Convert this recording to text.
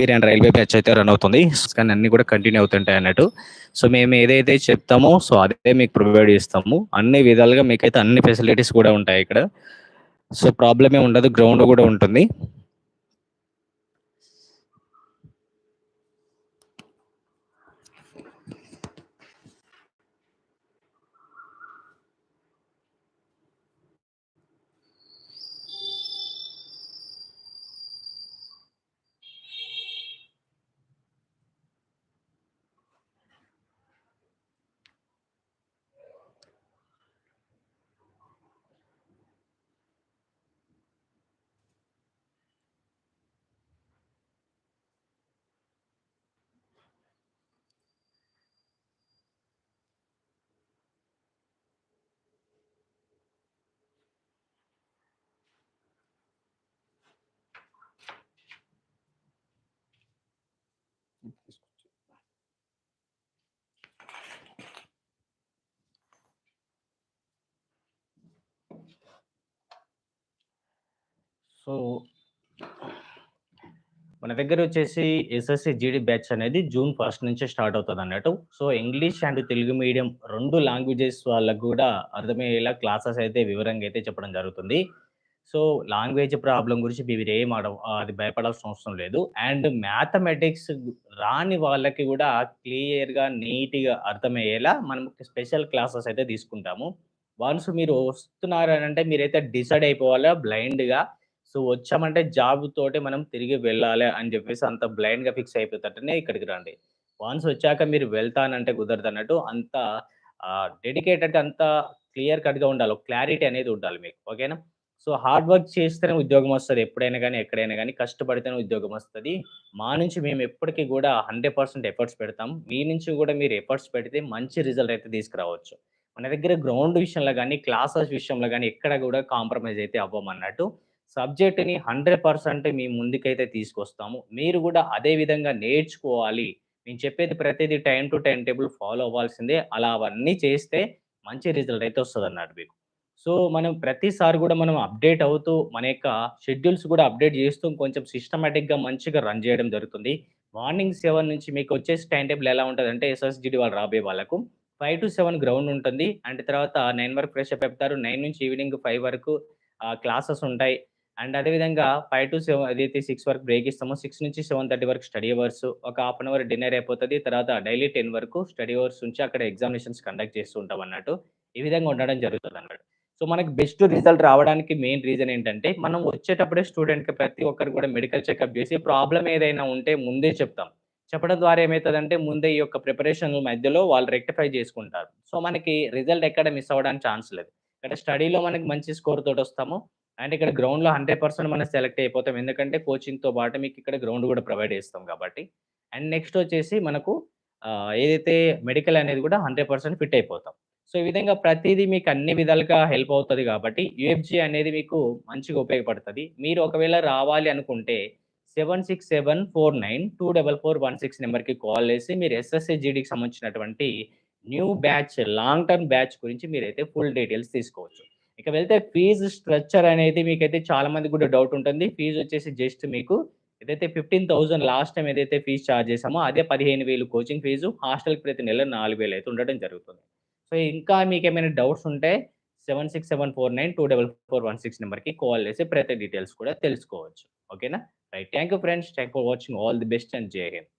And railway batch అయితే run అవుతుంది. కానీ అన్ని కూడా కంటిన్యూ అవుతుంటాయి అన్నట్టు. సో మేము ఏదైతే చెప్తామో సో అదే మీకు ప్రొవైడ్ చేస్తాము. అన్ని విధాలుగా మీకైతే అన్ని ఫెసిలిటీస్ కూడా ఉంటాయి ఇక్కడ. సో ప్రాబ్లమే ఉండదు గ్రౌండ్ కూడా ఉంటుంది. సో మన దగ్గర వచ్చేసి ఎస్ఎస్సి జీడీ బ్యాచ్ అనేది జూన్ ఫస్ట్ నుంచి స్టార్ట్ అవుతుంది అన్నట్టు. So English and Telugu medium రెండు లాంగ్వేజెస్ వాళ్ళకు కూడా అర్థమయ్యేలా క్లాసెస్ అయితే వివరంగా అయితే చెప్పడం జరుగుతుంది. సో లాంగ్వేజ్ ప్రాబ్లం గురించి మీరు ఏం ఆడ అది భయపడాల్సిన అవసరం లేదు. అండ్ మ్యాథమెటిక్స్ రాని వాళ్ళకి కూడా క్లియర్గా నీట్గా అర్థమయ్యేలా మనం స్పెషల్ క్లాసెస్ అయితే తీసుకుంటాము. వన్స్ మీరు వస్తున్నారు అని అంటే మీరైతే డిసైడ్ అయిపోవాలా బ్లైండ్గా సో వచ్చామంటే జాబ్ తోటే మనం తిరిగి వెళ్ళాలి అని చెప్పేసి అంత బ్లైండ్‌గా ఫిక్స్ అయిపోతేనే ఇక్కడికి రండి. వన్స్ వచ్చాక మీరు వెళ్తానంటే కుదరదు అన్నట్టు అంత డెడికేటెడ్ అంత క్లియర్ కట్‌గా ఉండాలి. క్లారిటీ అనేది ఉండాలి మీకు. ఓకేనా? సో హార్డ్ వర్క్ చేస్తేనే ఉద్యోగం వస్తుంది ఎప్పుడైనా కానీ ఎక్కడైనా కానీ కష్టపడితేనే ఉద్యోగం వస్తుంది మా నుంచి మేము ఎప్పటికీ కూడా హండ్రెడ్ పర్సెంట్ ఎఫర్ట్స్ పెడతాం. మీ నుంచి కూడా మీరు ఎఫర్ట్స్ పెడితే మంచి రిజల్ట్ అయితే తీసుకురావచ్చు. మన దగ్గర గ్రౌండ్ విషయంలో కానీ క్లాసెస్ విషయంలో కానీ ఎక్కడ కూడా కాంప్రమైజ్ అయితే అవ్వమన్నట్టు. సబ్జెక్ట్‌ని 100% మీ ముందుకైతే తీసుకొస్తాము. మీరు కూడా అదే విధంగా నేర్చుకోవాలి. నేను చెప్పేది ప్రతిదీ time to time table follow అవ్వాల్సిందే. అలా అవన్నీ చేస్తే మంచి రిజల్ట్ అయితే వస్తుంది వస్తదన్నట్టు మీకు. సో, మనం ప్రతిసారి కూడా మనం అప్‌డేట్ అవుతూ మన యొక్క షెడ్యూల్స్ కూడా అప్‌డేట్ చేస్తూ కొంచెం సిస్టమేటిక్గా మంచిగా రన్ చేయడం జరుగుతుంది. మార్నింగ్ సెవెన్ నుంచి మీకు వచ్చేసి టైం టేబుల్ ఎలా ఉంటుందంటే ఎస్ఎస్జిడి వాళ్ళు రాబోయే వాళ్ళకు 5-7 గ్రౌండ్ ఉంటుంది. అండ్ తర్వాత నైన్ వరకు ఫ్రెషప్ అయిపోతారు. 9 నుంచి ఈవినింగ్ ఫైవ్ వరకు క్లాసెస్ ఉంటాయి. అండ్ అదే విధంగా 5-7 అదైతే సిక్స్ వరకు బ్రేక్ ఇస్తామో సిక్స్ నుంచి 7:30 వరకు స్టడీ అవర్స్. ఒక హాఫ్ అన్ అవర్ డిన్నర్ అయిపోతుంది తర్వాత డైలీ 10 వరకు స్టడీ అవర్స్ ఉంచి అక్కడ ఎగ్జామినేషన్స్ కండక్ట్ చేస్తూ ఉంటాం అన్నట్టు. ఈ విధంగా ఉండడం జరుగుతుంది అన్నట్టు సో, మనకి బెస్ట్ రిజల్ట్ రావడానికి మెయిన్ రీజన్ ఏంటంటే, మనం వచ్చేటప్పుడే స్టూడెంట్‌కి ప్రతి ఒక్కరు కూడా మెడికల్ చెకప్ చేసి ప్రాబ్లం ఏదైనా ఉంటే ముందే చెప్తాం. చెప్పడం ద్వారా ఏమవుతుందంటే ముందే ఈ యొక్క ప్రిపరేషన్ మధ్యలో వాళ్ళు రెక్టిఫై చేసుకుంటారు. సో, మనకి రిజల్ట్ ఎక్కడ మిస్ అవ్వడానికి ఛాన్స్ లేదు. ఇక్కడ స్టడీలో మనకి మంచి స్కోర్ తోటి వస్తాము అండ్ ఇక్కడ గ్రౌండ్‌లో 100% మనం సెలెక్ట్ అయిపోతాం. ఎందుకంటే కోచింగ్‌తో పాటు మీకు ఇక్కడ గ్రౌండ్ కూడా ప్రొవైడ్ చేస్తాం కాబట్టి. అండ్ నెక్స్ట్ వచ్చేసి మనకు ఏదైతే మెడికల్ అనేది కూడా 100% ఫిట్ అయిపోతాం. సో, ఈ విధంగా ప్రతిదీ మీకు అన్ని విధాలుగా హెల్ప్ అవుతుంది కాబట్టి యూఎఫ్‌జీ అనేది మీకు మంచిగా ఉపయోగపడుతుంది మీరు ఒకవేళ రావాలి అనుకుంటే seven six seven four nine two double four one six నెంబర్కి కాల్ చేసి మీరు ఎస్ఎస్‌సి జీడీకి సంబంధించినటువంటి new batch long term batch గురించి మీరైతే ఫుల్ డీటెయిల్స్ తీసుకోవచ్చు. ఇక వెళ్తే ఫీజు స్ట్రక్చర్ అనేది మీకైతే చాలా మందికి కూడా డౌట్ ఉంటుంది. ఫీజు వచ్చేసి జస్ట్ మీకు ఏదైతే 15,000 లాస్ట్ టైం ఏదైతే ఫీజు చార్జ్ చేసామో అదే 15,000 కోచింగ్ ఫీజు. హాస్టల్‌కి ప్రతి నెల 4,000 అయితే ఉండడం జరుగుతుంది. సో, ఇంకా మీకు ఏమైనా డౌట్స్ ఉంటే seven six seven four nine two double four one six నెంబర్కి కాల్ చేసి ప్రతి డీటెయిల్స్ కూడా తెలుసుకోవచ్చు. ఓకేనా? Right. Thank you friends. Thank for watching all the best and జై హింద్.